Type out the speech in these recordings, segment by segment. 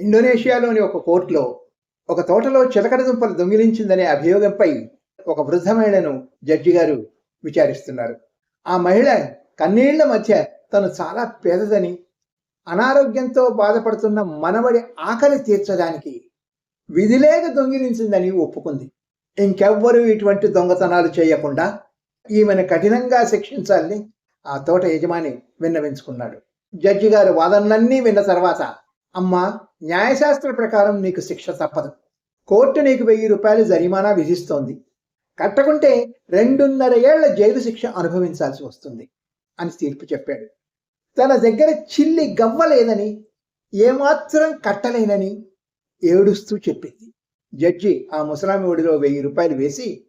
ఇండోనేషియాలోని ఒక కోర్టులో ఒక తోటలో చిలకడ దుంపలు దొంగిలించిందనే అభియోగంపై ఒక వృద్ధ మహిళను జడ్జి గారు విచారిస్తున్నారు. ఆ మహిళ కన్నీళ్ళ మధ్య తను చాలా పేదదని అనారోగ్యంతో బాధపడుతున్న మనవడి ఆకలి తీర్చడానికి విధిలేక దొంగిలించిందని ఒప్పుకుంది. ఇంకెవ్వరూ ఇటువంటి దొంగతనాలు చేయకుండా ఈమెను కఠినంగా శిక్షించాలని ఆ తోట యజమాని విన్నవించుకున్నాడు. జడ్జి గారు వాదనలన్నీ విన్న తర్వాత అమ్మా న్యాయశాస్త్ర ప్రకారం నీకు శిక్ష తప్పదు. కోర్టు నీకు వెయ్యి రూపాయలు జరిమానా విధిస్తోంది. కట్టకుంటే రెండున్నర ఏళ్ళ జైలు శిక్ష అనుభవించాల్సి వస్తుంది అని తీర్పు చెప్పాడు. తన దగ్గర చిల్లి గవ్వలేదని ఏమాత్రం కట్టలేనని ఏడుస్తూ చెప్పింది. జడ్జి ఆ ముసలామి ఒడిలో వెయ్యి రూపాయలు వేసి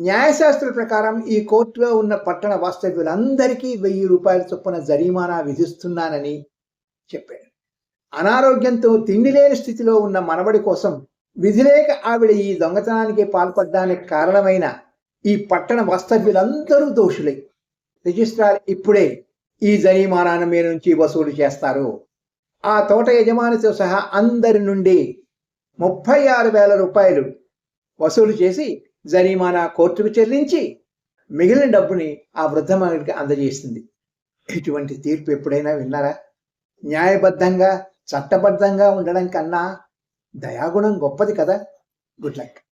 న్యాయశాస్త్ర ప్రకారం ఈ కోర్టులో ఉన్న పట్టణ వాస్తవ్యులందరికీ వెయ్యి రూపాయల చొప్పున జరిమానా విధిస్తున్నానని చెప్పాడు. అనారోగ్యంతో తిండి లేని స్థితిలో ఉన్న మనవడి కోసం విధిలేక ఆవిడ ఈ దొంగతనానికి పాల్పడడానికి కారణమైన ఈ పట్టణ వస్తవ్యులందరూ దోషులే. రిజిస్ట్రార్ ఇప్పుడే ఈ జరిమానాను మీ నుంచి వసూలు చేస్తారు. ఆ తోట యజమానితో సహా అందరి నుండి ముప్పై ఆరు వేల రూపాయలు వసూలు చేసి జరిమానా కోర్టుకు చెల్లించి మిగిలిన డబ్బుని ఆ వృద్ధ మహిళకి అందజేస్తుంది. ఇటువంటి తీర్పు ఎప్పుడైనా విన్నారా? న్యాయబద్ధంగా చట్టబద్ధంగా ఉండడం కన్నా దయాగుణం గొప్పది కదా. Good luck